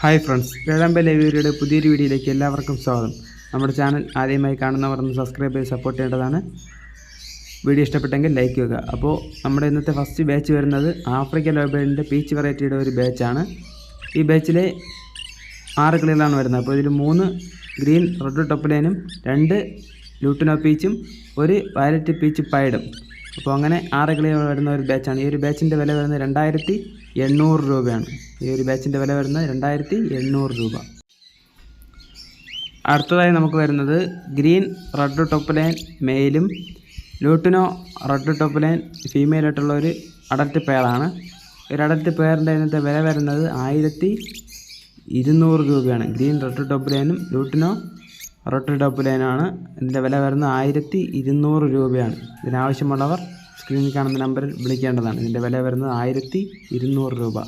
Hi friends വേഴാമ്പ ലൈബ്രറിയുടെ പുതിയൊരു വീഡിയോയിലേക്ക് എല്ലാവർക്കും സ്വാഗതം. നമ്മുടെ ചാനൽ ആദ്യമായി കാണുന്നവർ ഒന്ന് സബ്സ്ക്രൈബ് ചെയ്ത് സപ്പോർട്ട് ചെയ്യേണ്ടതാണ്. വീഡിയോ ഇഷ്ടപ്പെട്ടെങ്കിൽ ലൈക്ക് ചെയ്യുക. അപ്പോൾ നമ്മുടെ ഇന്നത്തെ ഫസ്റ്റ് ബാച്ച് വരുന്നത് ആഫ്രിക്കൻ ലൈബ്രറിന്റെ പീച്ച് വെറൈറ്റിയുടെ ഒരു ബാച്ചാണ് ഈ ബാച്ചിലെ ആറ് കളികളാണ് വരുന്നത്. അപ്പോൾ ഇതിൽ മൂന്ന് ഗ്രീൻ റെഡ് ടോപ്പ് ലൈനും രണ്ട് ലൂട്ടിനോ പീച്ചും ഒരു വയലറ്റ് പീച്ച് പൈഡും അപ്പോൾ അങ്ങനെ ആറ് കിളികൾ വരുന്ന ഒരു ബാച്ചാണ്. ഈ ഒരു ബാച്ചിന്റെ വില വരുന്നത് രണ്ടായിരത്തി എണ്ണൂറ് രൂപയാണ്. ഈ ഒരു ബാച്ചിന്റെ വില വരുന്നത് രണ്ടായിരത്തി എണ്ണൂറ് രൂപ. അടുത്തതായി നമുക്ക് വരുന്നത് ഗ്രീൻ റെഡ് ടോപ്പ് ലൈൻ മെയിലും ലൂട്ടിനോ റെഡ് ടോപ്പ് ലൈൻ ഫീമെയിലായിട്ടുള്ള ഒരു അടൽറ്റ് പെയറാണ്. ഒരു അടൽറ്റ് പെയറിന്റെ ഇന്നത്തെ വില വരുന്നത് ആയിരത്തി ഇരുന്നൂറ് രൂപയാണ്. ഗ്രീൻ റെഡ് ടോപ്പ് ലൈനും ലൂട്ടിനോ റെഡ് ടോപ്പ് ലൈനാണ്. ഇതിന്റെ വില വരുന്നത് ആയിരത്തി ഇരുന്നൂറ് രൂപയാണ്. ഇതിനാവശ്യമുള്ളവർ സ്ക്രീനിൽ കാണുന്ന നമ്പറിൽ വിളിക്കേണ്ടതാണ്. ഇതിന്റെ വില വരുന്നത് ആയിരത്തി ഇരുന്നൂറ് രൂപ.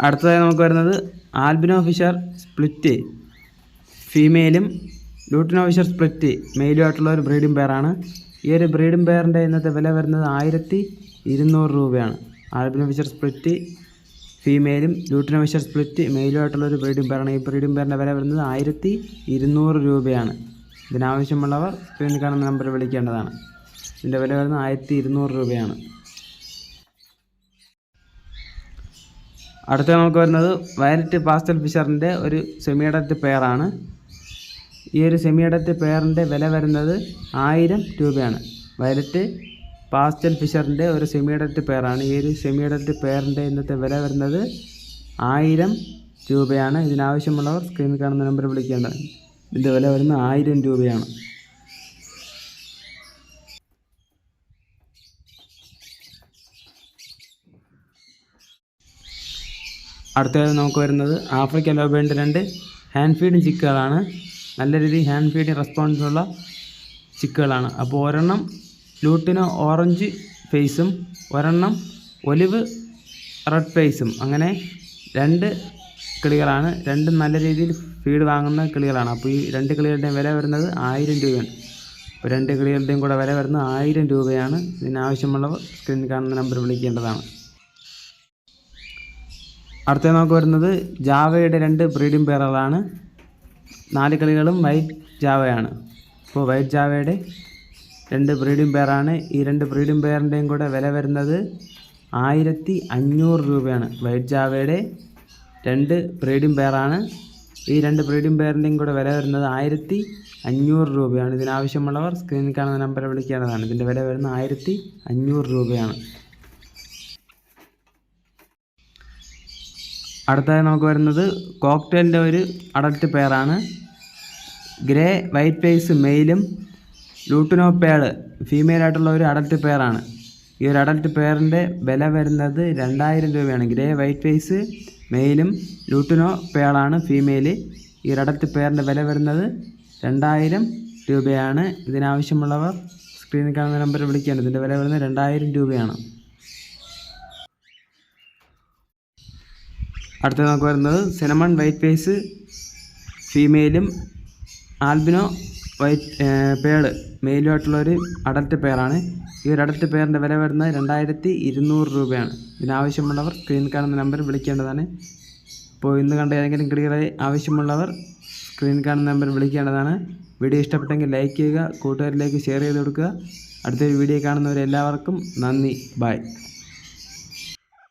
അടുത്തതായി നമുക്ക് വരുന്നത് ആൽബിനോ ഫിഷർ സ്പ്ലിറ്റ്. ഫീമെയിലും ലൂട്ടിനോ ഫിഷർ സ്പ്ലിറ്റ്. മെയിലും ആയിട്ടുള്ള ഒരു ബ്രീഡിംഗ് പെയറാണ്. ഈ ഒരു ബ്രീഡിംഗ് പെയറിന്റെ ഇന്നത്തെ വില വരുന്നത് ആയിരത്തി ഇരുന്നൂറ് രൂപയാണ്. ആൽബിനോ ഫിഷർ സ്പ്ലിറ്റ് ഫീമെയിലും ലൂട്ടിനോ ഫിഷർ സ്പ്ലിറ്റ് മെയിലും ആയിട്ടുള്ള ഒരു ബ്രീഡിംഗ് പെയറാണ്. ഈ ബ്രീഡിംഗ് പെയറിന്റെ വില വരുന്നത് ആയിരത്തി ഇരുന്നൂറ് രൂപയാണ്. ഇതിനാവശ്യമുള്ളവർ സ്ക്രീനിൽ കാണുന്ന നമ്പറിൽ വിളിക്കേണ്ടതാണ്. ഇതിന്റെ വില വരുന്നത് ആയിരത്തി ഇരുന്നൂറ് രൂപയാണ്. അടുത്ത നമുക്ക് വരുന്നത് വയലറ്റ് പാസ്റ്റൽ ഫിഷറിന്റെ ഒരു സെമി അഡൽറ്റ് പെയറാണ് ഈ ഒരു സെമി അഡൽറ്റ് പെയറിന്റെ വില വരുന്നത് ആയിരം രൂപയാണ്. വയലറ്റ് പാസ്റ്റൽ ഫിഷറിന്റെ ഒരു സെമി അഡൽറ്റ് പെയറാണ് ഈ ഒരു സെമി അഡൽറ്റ് പെയറിന്റെ ഇന്നത്തെ വില വരുന്നത് ആയിരം രൂപയാണ്. ഇതിനാവശ്യമുള്ളവർ സ്ക്രീനിൽ കാണുന്ന നമ്പർ വിളിക്കേണ്ടത് ഇതിന്റെ വില വരുന്ന ആയിരം രൂപയാണ്. അടുത്തത് നമുക്ക് വരുന്നത് ആഫ്രിക്കൻ ലോബേന്റെ രണ്ട് ഹാൻഡ് ഫീഡിങ് ചിക്കുകളാണ്. നല്ല രീതിയിൽ ഹാൻഡ് ഫീഡിങ് റെസ്പോൺസുള്ള ചിക്കുകളാണ്. അപ്പോൾ ഒരെണ്ണം ലൂട്ടിന് ഓറഞ്ച് ഫേസും ഒരെണ്ണം ഒലിവ് റെഡ് ഫേസും അങ്ങനെ രണ്ട് കിളികളാണ്. രണ്ടും നല്ല രീതിയിൽ ഫീഡ് വാങ്ങുന്ന കിളികളാണ്. അപ്പോൾ ഈ രണ്ട് കിളികളുടെയും വില വരുന്നത് ആയിരം രൂപയാണ്. അപ്പോൾ രണ്ട് കിളികളുടെയും കൂടെ വില വരുന്നത് ആയിരം രൂപയാണ്. ഇതിനാവശ്യമുള്ളവർ സ്ക്രീനിൽ കാണുന്ന നമ്പർ വിളിക്കേണ്ടതാണ്. അടുത്ത നമുക്ക് വരുന്നത് ജാവയുടെ രണ്ട് ബ്രീഡിംഗ് പെയറുകളാണ് നാല് കിളികളും വൈറ്റ് ജാവയാണ്. അപ്പോൾ വൈറ്റ് ജാവയുടെ രണ്ട് ബ്രീഡിംഗ് പെയറാണ് ഈ രണ്ട് ബ്രീഡിംഗ് പെയറിന്റെയും കൂടെ വില വരുന്നത് ആയിരത്തി അഞ്ഞൂറ് രൂപയാണ്. വൈറ്റ് ജാവയുടെ രണ്ട് ബ്രീഡിംഗ് പെയറാണ് ഈ രണ്ട് ബ്രീഡിംഗ് പെയറിന്റെയും കൂടെ വില വരുന്നത് ആയിരത്തി അഞ്ഞൂറ് രൂപയാണ്. ഇതിനാവശ്യമുള്ളവർ സ്ക്രീനിൽ കാണുന്ന നമ്പറെ വിളിക്കേണ്ടതാണ് ഇതിന്റെ വില വരുന്നത് ആയിരത്തി അഞ്ഞൂറ് രൂപയാണ്. അടുത്തതായി നമുക്ക് വരുന്നത് കോക്ടെയിലിന്റെ ഒരു അഡൽട്ട് പെയറാണ് ഗ്രേ വൈറ്റ് പേസ് മെയിലും ലൂട്ടിനോ ഫീമെയിൽ ആയിട്ടുള്ള ഒരു അഡൽട്ട് പെയറാണ് ഈ ഒരു അഡൽട്ട് പെയറിന്റെ വില വരുന്നത് രണ്ടായിരം രൂപയാണ്. ഗ്രേ വൈറ്റ് ഫേസ് മെയിലും ലൂട്ടിനോ പേളാണ് ഫീമെയിൽ ഈ ഒരു പേറിന്റെ വില വരുന്നത് രണ്ടായിരം രൂപയാണ്. ഇതിനാവശ്യമുള്ളവർ സ്ക്രീനിൽ കാണുന്ന നമ്പറിൽ വിളിക്കേണ്ടത്. ഇതിന്റെ വില വരുന്നത് രണ്ടായിരം രൂപയാണ്. അടുത്തത് നമുക്ക് വരുന്നത് സിനമൺ വൈറ്റ് പേസ് ഫീമെയിലും ആൽബിനോ വൈറ്റ് പേൾ. മെയിലുമായിട്ടുള്ളൊരു അഡൽട്ട് പെയറാണ് ഈ ഒരു അഡൽട്ട് പെയറിന്റെ വില വരുന്നത് രണ്ടായിരത്തി ഇരുന്നൂറ് രൂപയാണ്. ഇതിനാവശ്യമുള്ളവർ സ്ക്രീൻ കാണുന്ന നമ്പർ വിളിക്കേണ്ടതാണ്. അപ്പോൾ ഇന്ന് കണ്ട ഏതെങ്കിലും കിളികളെ ആവശ്യമുള്ളവർ സ്ക്രീൻ കാണുന്ന നമ്പർ വിളിക്കേണ്ടതാണ്. വീഡിയോ ഇഷ്ടപ്പെട്ടെങ്കിൽ ലൈക്ക് ചെയ്യുക കൂട്ടുകാരിലേക്ക് ഷെയർ ചെയ്ത് കൊടുക്കുക. അടുത്തൊരു വീഡിയോ കാണുന്നവരെല്ലാവർക്കും നന്ദി. ബൈ